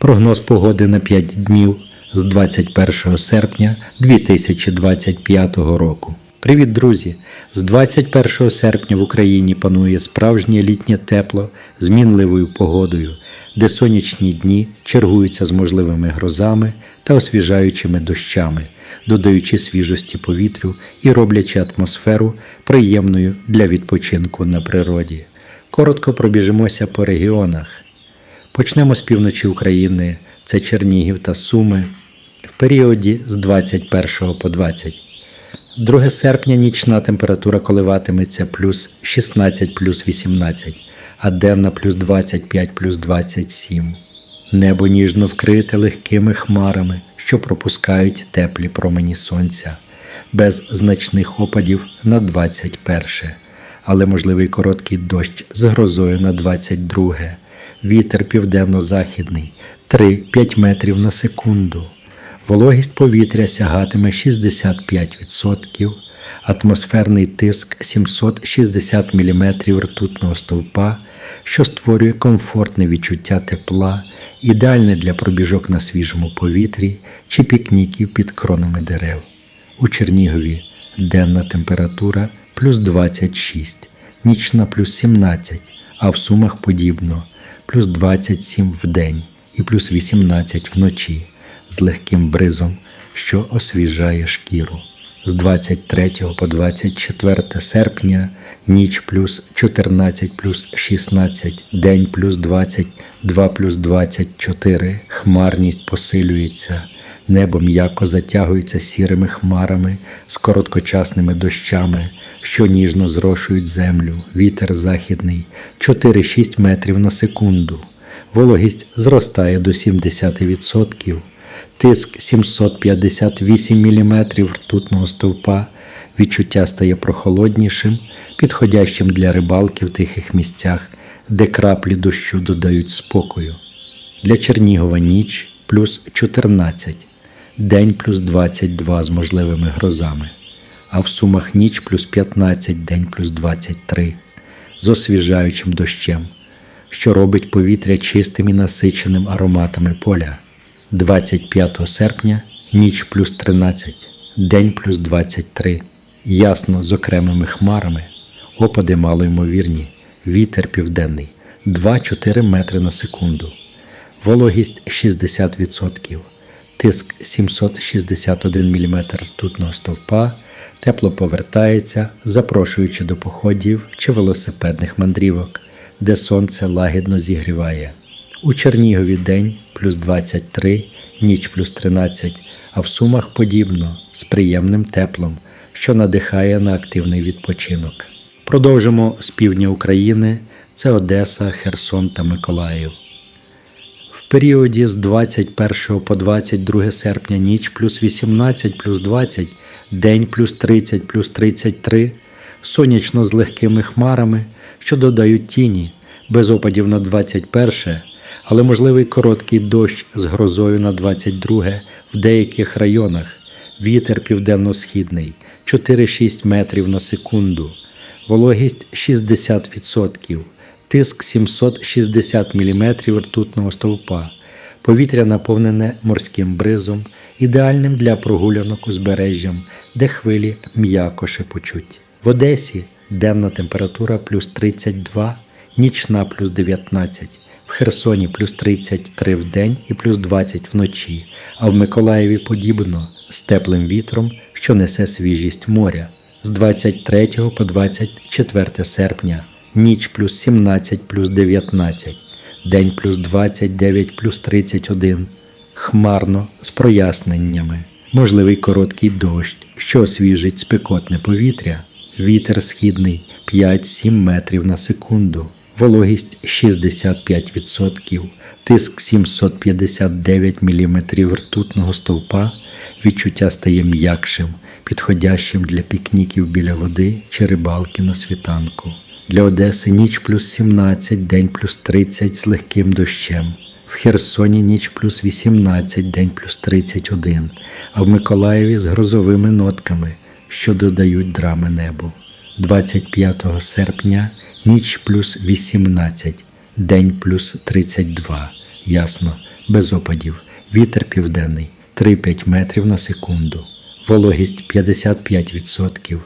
Прогноз погоди на 5 днів з 21 серпня 2025 року. Привіт, друзі! З 21 серпня в Україні панує справжнє літнє тепло з мінливою погодою, де сонячні дні чергуються з можливими грозами та освіжаючими дощами, додаючи свіжості повітрю і роблячи атмосферу приємною для відпочинку на природі. Коротко пробіжимося по регіонах. Почнемо з півночі України, це Чернігів та Суми, в періоді з 21 по 20. 2 серпня нічна температура коливатиметься плюс 16 плюс 18, а денна плюс 25 плюс 27. Небо ніжно вкрите легкими хмарами, що пропускають теплі промені сонця, без значних опадів на 21, але можливий короткий дощ з грозою на 22. Вітер південно-західний 3-5 метрів на секунду. Вологість повітря сягатиме 65%, атмосферний тиск 760 мм ртутного стовпа, що створює комфортне відчуття тепла, ідеальне для пробіжок на свіжому повітрі чи пікніків під кронами дерев. У Чернігові денна температура плюс 26, нічна плюс 17, а в Сумах подібно плюс 27 в день і плюс 18 вночі з легким бризом, що освіжає шкіру. З 23 по 24 серпня ніч плюс 14 плюс 16, день плюс 20, 2 плюс 24, хмарність посилюється, небо м'яко затягується сірими хмарами з короткочасними дощами, що ніжно зрошують землю, вітер західний 4-6 метрів на секунду. Вологість зростає до 70%, тиск 758 мм ртутного стовпа, відчуття стає прохолоднішим, підходящим для рибалки в тихих місцях, де краплі дощу додають спокою. Для Чернігова ніч плюс 14, день плюс 22 з можливими грозами, а в Сумах ніч плюс 15, день плюс 23 з освіжаючим дощем що робить повітря чистим і насиченим ароматами поля. 25 серпня ніч плюс 13, день плюс 23, ясно з окремими хмарами, опади малоймовірні, вітер південний 2-4 метри на секунду, вологість 60%, тиск 761 мм ртутного стовпа, тепло повертається, запрошуючи до походів чи велосипедних мандрівок де сонце лагідно зігріває. У Чернігові день плюс 23, ніч плюс 13, а в Сумах подібно з приємним теплом, що надихає на активний відпочинок. Продовжимо з півдня України це Одеса, Херсон та Миколаїв. Періоді з 21 по 22 серпня ніч плюс 18 плюс 20, день плюс 30 плюс 33, сонячно з легкими хмарами що додають тіні, без опадів на 21, але можливий короткий дощ з грозою на 22 в деяких районах, вітер південно-східний 4-6 метрів на секунду, вологість 60%, тиск 760 мм ртутного стовпа. Повітря наповнене морським бризом, ідеальним для прогулянок узбережжям, де хвилі м'яко шепочуть. В Одесі денна температура плюс 32, нічна плюс 19, в Херсоні плюс 33 в день і плюс 20 вночі, а в Миколаєві подібно з теплим вітром, що несе свіжість моря. З 23 по 24 серпня, ніч плюс 17 плюс 19, день плюс 29 плюс 31, хмарно з проясненнями, можливий короткий дощ, що освіжить спекотне повітря. Вітер східний 5-7 метрів на секунду, вологість 65%, тиск 759 мм ртутного стовпа, відчуття стає м'якшим, підходящим для пікніків біля води чи рибалки на світанку. Для Одеси ніч плюс 17, день плюс 30 з легким дощем. В Херсоні ніч плюс 18, день плюс 31, а в Миколаєві з грозовими нотками що додають драми небу. 25 серпня ніч плюс 18, день плюс 32, ясно, без опадів. Вітер південний 3-5 метрів на секунду. Вологість 55%,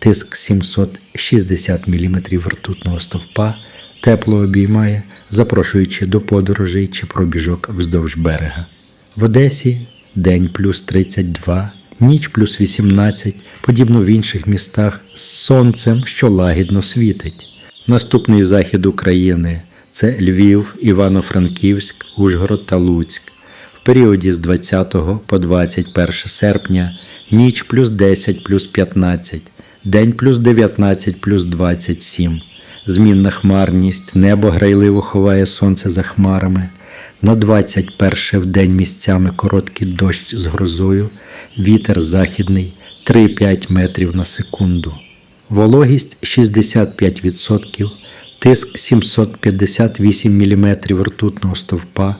тиск 760 мм ртутного стовпа, тепло обіймає, запрошуючи до подорожей чи пробіжок вздовж берега. В Одесі день плюс 32, ніч плюс 18, подібно в інших містах з сонцем, що лагідно світить. Наступний захід України це Львів, Івано-Франківськ, Ужгород та Луцьк. В періоді з 20 по 21 серпня ніч плюс 10 плюс 15, день плюс 19 плюс 27. Змінна хмарність, небо грайливо ховає сонце за хмарами. На 21 в день місцями короткий дощ з грозою, вітер західний 3-5 метрів на секунду. Вологість 65%, тиск 758 мм ртутного стовпа,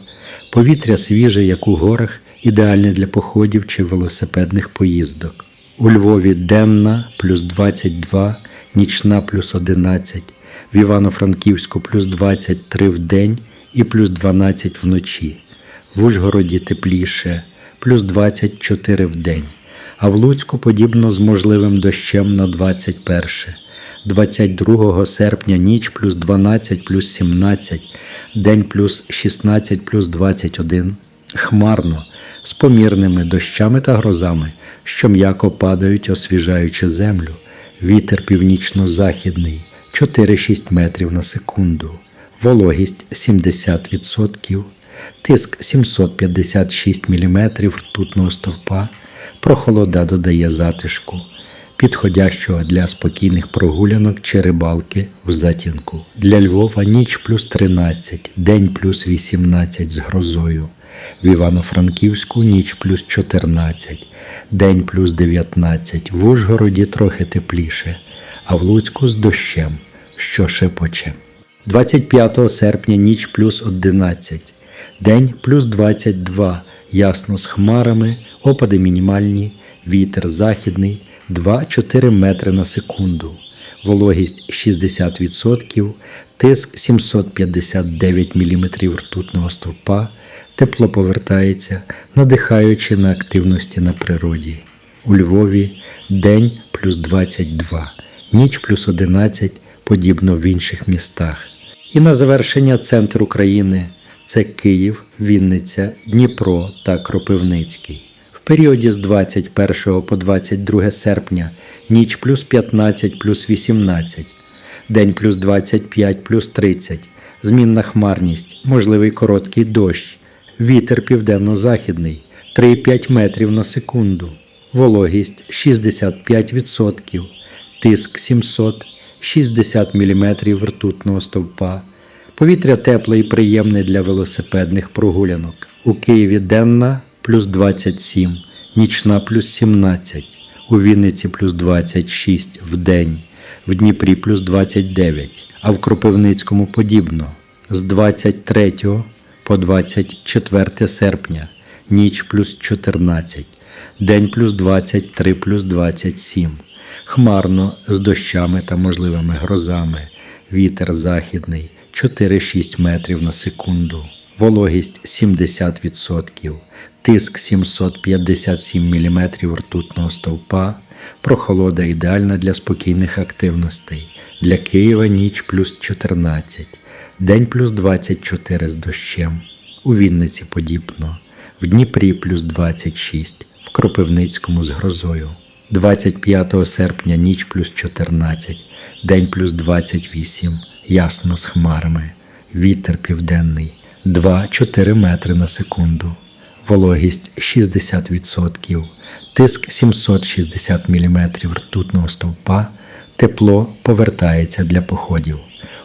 повітря свіже, як у горах, ідеальне для походів чи велосипедних поїздок. У Львові денна плюс 22, нічна плюс 11, в Івано-Франківську плюс 23 в день і плюс 12 вночі. В Ужгороді тепліше, плюс 24 в день, а в Луцьку подібно з можливим дощем на 21. 22 серпня ніч плюс 12 плюс 17, день плюс 16 плюс 21. Хмарно, з помірними дощами та грозами, що м'яко падають, освіжаючи землю. Вітер північно-західний 4-6 метрів на секунду, вологість 70%, тиск 756 мм ртутного стовпа, прохолода додає затишку, підходящого для спокійних прогулянок чи рибалки в затінку. Для Львова ніч плюс 13, день плюс 18 з грозою. В Івано-Франківську ніч плюс 14, день плюс 19, в Ужгороді трохи тепліше, а в Луцьку з дощем, що шепоче. 25 серпня ніч плюс 11, день плюс 22, ясно з хмарами, опади мінімальні, вітер західний 2-4 метри на секунду, вологість 60%, тиск 759 мм ртутного стовпа, тепло повертається, надихаючи на активності на природі. У Львові день плюс 22, ніч плюс 11, подібно в інших містах. І на завершення центр України це Київ, Вінниця, Дніпро та Кропивницький. В періоді з 21 по 22 серпня ніч плюс 15 плюс 18, день плюс 25 плюс 30, змінна хмарність, можливий короткий дощ, вітер південно-західний 3-5 метрів на секунду, вологість 65%, тиск 700, 60 мм ртутного стовпа. Повітря тепле і приємне для велосипедних прогулянок. У Києві денна плюс 27, нічна плюс 17, у Вінниці плюс 26 в день, в Дніпрі плюс 29, а в Кропивницькому подібно. З 23 по 24 серпня, ніч плюс 14, день плюс 23 плюс 27. Хмарно з дощами та можливими грозами, вітер західний 4-6 метрів на секунду, вологість 70%, тиск 757 мм ртутного стовпа, прохолода ідеальна для спокійних активностей. Для Києва ніч плюс 14, день плюс 24 з дощем, у Вінниці подібно, в Дніпрі плюс 26, в Кропивницькому з грозою. 25 серпня ніч плюс 14, день плюс 28, ясно з хмарами, вітер південний. 2-4 метри на секунду, вологість 60%, тиск 760 мм ртутного стовпа, тепло повертається для походів.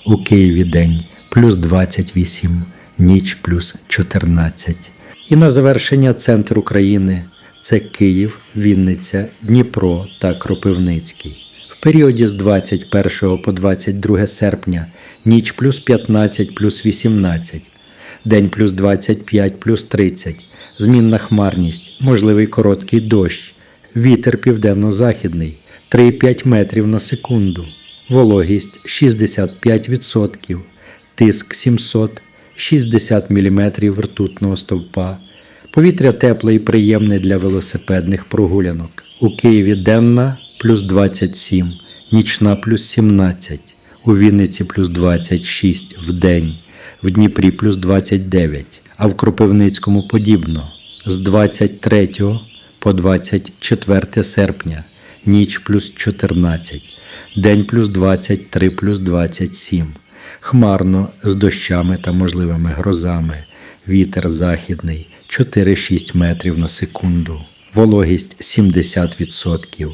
У Києві день плюс 28, ніч плюс 14. І на завершення центр України це Київ, Вінниця, Дніпро та Кропивницький. В періоді з 21 по 22 серпня ніч плюс 15 плюс 18, день плюс 25 плюс 30, змінна хмарність, можливий короткий дощ, вітер південно-західний 3-5 метрів на секунду, вологість 65%, тиск 700, 60 мм ртутного стовпа. Повітря тепле і приємне для велосипедних прогулянок. У Києві денна плюс 27, нічна плюс 17, у Вінниці плюс 26 в день, в Дніпрі плюс 29, а в Кропивницькому подібно. З 23 по 24 серпня, ніч плюс 14, день плюс 23 плюс 27. Хмарно з дощами та можливими грозами. Вітер західний 4-6 метрів на секунду. Вологість 70%,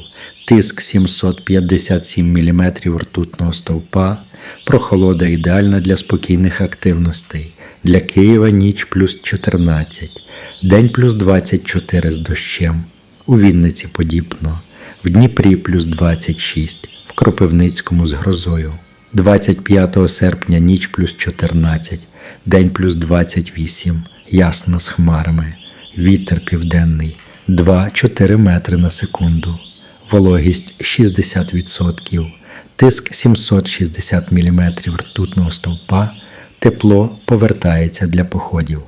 тиск 757 мм ртутного стовпа, прохолода ідеальна для спокійних активностей. Для Києва ніч плюс 14, день плюс 24 з дощем. У Вінниці подібно, в Дніпрі плюс 26, в Кропивницькому з грозою. 25 серпня ніч плюс 14, день плюс 28, ясно з хмарами, вітер південний. 2-4 метри на секунду, вологість 60%, тиск 760 мм ртутного стовпа, тепло повертається для походів.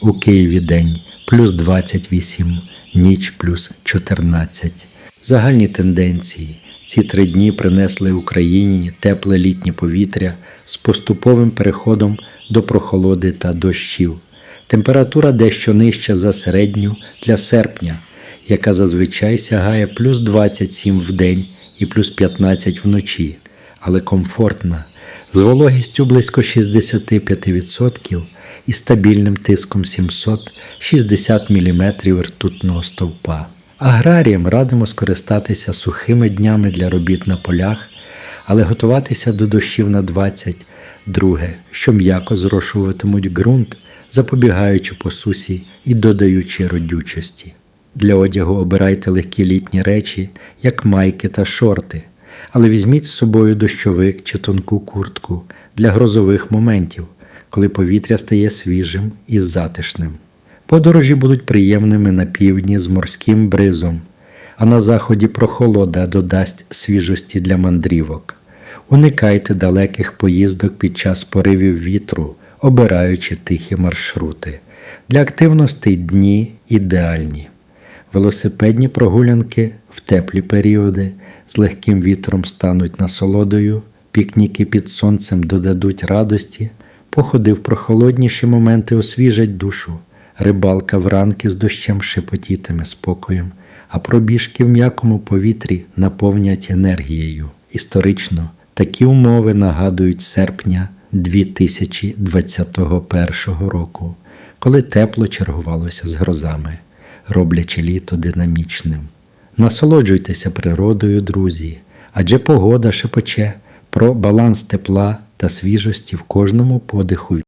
У Києві день плюс 28, ніч плюс 14. Загальні тенденції. Ці три дні принесли Україні тепле літнє повітря з поступовим переходом до прохолоди та дощів. Температура дещо нижча за середню для серпня, яка зазвичай сягає плюс 27 в день і плюс 15 вночі, але комфортна, з вологістю близько 65% і стабільним тиском 760 мм ртутного стовпа. Аграріям радимо скористатися сухими днями для робіт на полях, але готуватися до дощів на 20. Друге, що м'яко зрошуватимуть ґрунт, запобігаючи посусі і додаючи родючості. Для одягу обирайте легкі літні речі, як майки та шорти, але візьміть з собою дощовик чи тонку куртку для грозових моментів, коли повітря стає свіжим і затишним. Подорожі будуть приємними на півдні з морським бризом, а на заході прохолода додасть свіжості для мандрівок. Уникайте далеких поїздок під час поривів вітру, обираючи тихі маршрути. Для активностей дні ідеальні. Велосипедні прогулянки в теплі періоди з легким вітром стануть насолодою, пікніки під сонцем додадуть радості, походи в прохолодніші моменти освіжать душу, рибалка вранки з дощем шепотітиме спокоєм, а пробіжки в м'якому повітрі наповнять енергією. Історично такі умови нагадують серпня 2021 року, коли тепло чергувалося з грозами роблячи літо динамічним. Насолоджуйтеся природою, друзі, адже погода шепоче про баланс тепла та свіжості в кожному подиху